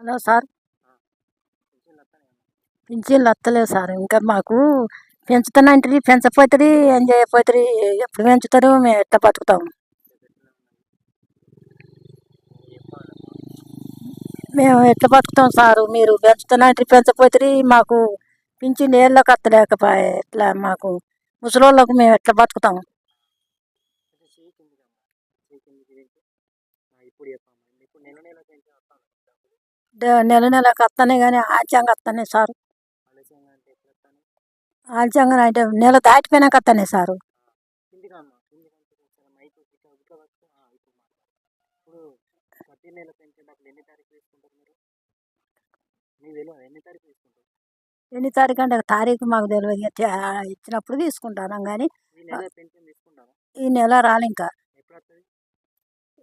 Hello sir. పింఛన్లు వస్తలేవు sir. ఇంకా మాకు పెంచుతానంటే పెంచపోతుంది ఏం చేయకపోతుంది ఎప్పుడు పెంచుతారు మేము ఎట్లా బతుకుతాం మేము ఎట్లా బతుకుతాం సారు? మీరు పెంచుతానంటే పెంచపోతుంది మాకు పింఛన్ ఏళ్ళకి వస్తలేకపోయే ఎట్లా మాకు ముసలోళ్ళకు మేము ఎట్లా బతుకుతాం ఇప్పుడు చెప్పమ్మా ఇప్పుడు నెల నెల పెంచి వస్తాను ద- నెల నెలకు వస్తానే కానీ ఆలస్యంగా వస్తానే సారు. ఆలస్యంగా అంటే నెల దాటిపోయినాక వస్తానే సారు. ఎన్ని తారీఖు అంటే తారీఖు మాకు తెలియదు ఇచ్చినప్పుడు తీసుకుంటాను కానీ ఈ నెల రాలి ఇంకా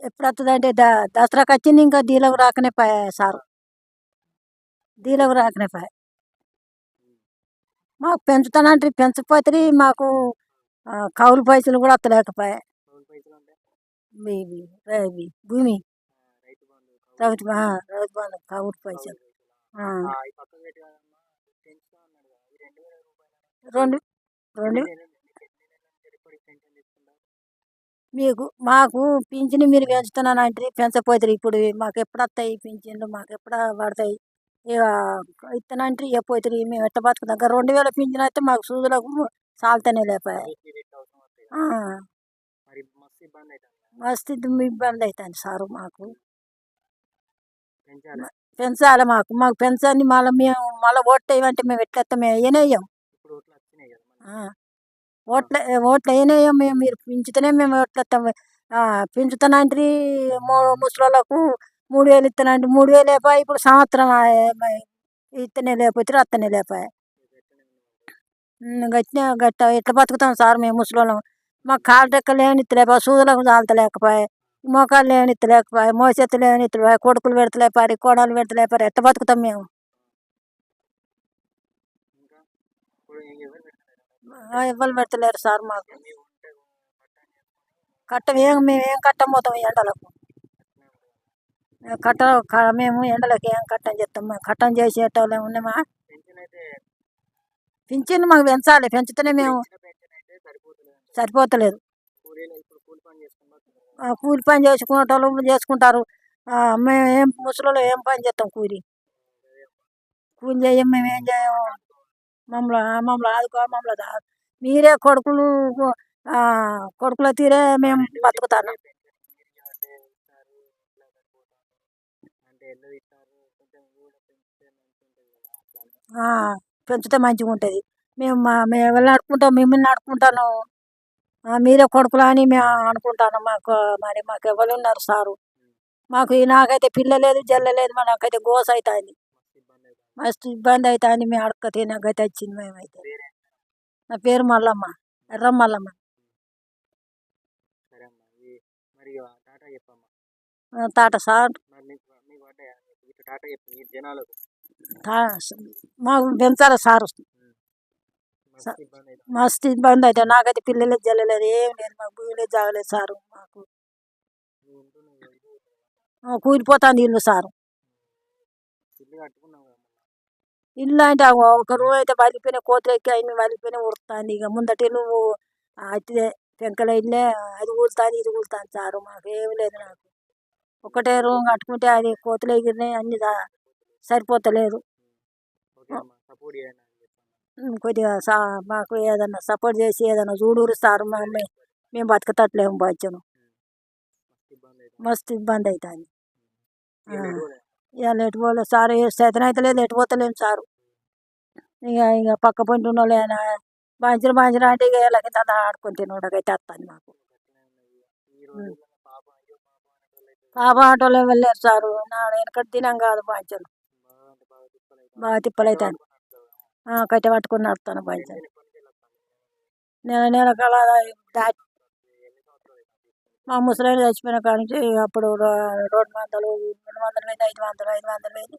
ఎప్పుడు వస్తుంది అంటే దసరాకి వచ్చింది ఇంకా దీలకు రాకనే సారు. దీలకు రాకనే పాయే మాకు పెంచుతానంటే పెంచకపోతే మాకు కౌలు పైసలు కూడా ఇవి భూమి. రైతు రైతు బంధు కౌలు పైసలు. రెండు రెండు మీకు మీకు పింఛను మీరు పెంచుతున్నానంటే పెంచపోతారు ఇప్పుడు మాకు ఎప్పుడు వస్తాయి పింఛన్లు మాకు ఎప్పుడు పడతాయి ఇక ఇస్తానంటే ఇక పోతుంది మేము ఎట్ట బతుకుతాం? ఇంకా రెండు వేల పింఛన్ అయితే మాకు సూదులకు సాల్తనే లేపాయి మస్తు ఇబ్బంది అవుతుంది సారు మాకు. పెంచాలి మాకు. మాకు పెంచండి మళ్ళీ మేము మళ్ళీ ఓట్లు వేయమంటే మేము ఎట్లా వస్తాం మేము వేయనేయం ఇప్పుడు ఓట్లు. ఓట్ల వేయనేయం మేము మీరు పెంచుతూనే మేము ఓట్లు వస్తాం పెంచుతానంటే మూడు ముసలోళ్ళకు మూడు వేలు ఇస్తానంటే మూడు వేలు లేపాయి ఇప్పుడు సంవత్సరం ఇస్తనే లేకపోతే అత్తనే లేపాయి మీకు ఎట్లనే ఉంది మరి. గట్టిన గట్ట ఎట్లా బతుకుతాం సార్ మేము ముసలోళ్ళం మాకు కాలు రెక్కలు ఏమని ఇస్తలేపా సూదులకు చాలతలేకపోయే మోకాళ్ళు ఏమని ఇస్తలేకపోయే మోసెత్తులు ఏమని ఇస్తలేపాయి కొడుకులు పెడతలేపారు కోడలు పెడతలేపారు ఎట్లా బతుకుతాం మేము ఇంకా ఇప్పుడు ఎవరు పెడతలేరు ఆ, ఎవ్వరు పెడతలేరు సార్ మాకు ఎన్ని ఉంటే పట్టాన్ని చేసుకొని కట్టం ఏం మేము ఏం కట్టం పోతాం ఈ ఎండలకు అట్లనే ఉంటుంది. కట్ట మేము ఎండలకు ఏం కట్టం చేస్తాం? కట్టం చేసేటోళ్ళం ఉన్నామా? పింఛన్ మాకు పెంచాలి. పెంచితేనే మేము సరిపోతలేదు. కూలి పని చేసుకునేటోళ్ళు చేసుకుంటారు. ఆ, మేము ఏం ముసలిలో ఏం పని చేస్తాం కూలి? కూలి చేయం మేము ఏం చేయము మమ్మల్ని మమ్మల్ని ఆదుకో మమ్మల్ని మీరే కొడుకులు ఆ, కొడుకుల తీరే మేము బతుకుతాను పెంచితే మంచిగా ఉంటుంది మేము మా మేము ఎవరిని ఆడుకుంటాం మిమ్మల్ని ఆడుకుంటాను? మీరే కొడుకులు అని మేము అనుకుంటాను. మాకు మరి మాకు ఎవరు ఉన్నారు సారు? మాకు నాకైతే పిల్ల లేదు జల్ల లేదు మా నాకైతే గోస అవుతుంది మస్తు ఇబ్బంది అవుతుంది మేము అడక తినకైతే వచ్చింది మేమైతే. నా పేరు మల్లమ్మ ఎర్ర మల్లమ్మ. తాట సార్. మీకు పెంచాలి సారు మస్తు ఇబ్బంది అవుతుంది నాకైతే పిల్లలేదు జల్లలేదు ఏం లేదు మాకు భూమి జాగలేదు సారు మాకు. నువ్వు కదా, ఇల్లు సారు. ఇల్లు అంటే ఒక రోజు అయితే వలిపోయిన కోతులు ఎక్కి అన్ని వలిపోయిన ఉడుతుంది ఇక ముందటి ఇల్లు అయితే పెంకల ఇల్లే అది ఊలుతుంది ఇది ఊలుతుంది సారు. మాకు ఏమి లేదు నాకు. ఒకటే రూమ్ కట్టుకుంటే అది కోతులు ఎగిరినాయి అన్ని సరిపోతలేదు. కొద్దిగా సా మాకు ఏదన్నా సపోర్ట్ చేసి ఏదన్నా చూడూరు సారు మా మే- మేము బతకతట్లేము బాధ్యను మస్తు ఇబ్బంది అవుతుంది ఇక లేదులే. ఇవాళ ఎటు పోలే సార్ ఏ చేతన అయితే లేదు ఎటు పోతలేము సారు. ఇక ఇక పక్క పొంటి ఉన్న వాళ్ళు బాంచిన బాంచిన అంటే ఇక వీళ్ళకి తంద ఆడుకొని తినడాకైతే వస్తుంది మాకు. పాప ఆటోలో వెళ్ళారు సారు. నా వెనకటి తినం కాదు బాంచను. బాగా తిప్పలు తిప్పలైతాను కట్టె పట్టుకుని నడుతాను బాంచను నెల నెల కల దాటి మా ముసలాయన చచ్చిపోయిన కాడ నుంచి అప్పుడు రెండు వందలు రెండు వందలు మీద ఐదు వందలు ఐదు వందలు మీద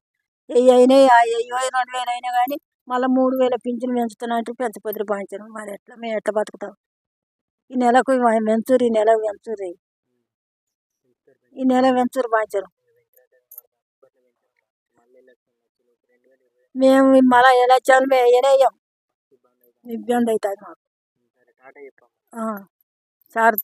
వెయ్యి అయినాయి వెయ్యి రెండు వేలు అయినా కానీ మళ్ళీ మూడు వేల పింఛను పెంచుతున్నట్టు పెంచపోతురు బాంచను మరి ఎట్లా మేము ఎట్లా బతుకుతాం? ఈ నెలకు పెంచురు ఈ నెల పెంచురు ఈ నెల పెంచురు బాంచను పెన్షన్. మళ్ళీ ఎలక్షన్ వచ్చి రెండు వేల ఇరవై మేము మళ్ళీ ఎలక్షన్ అవుతుంది ఇబ్బంది అవుతుంది మాకు. సరే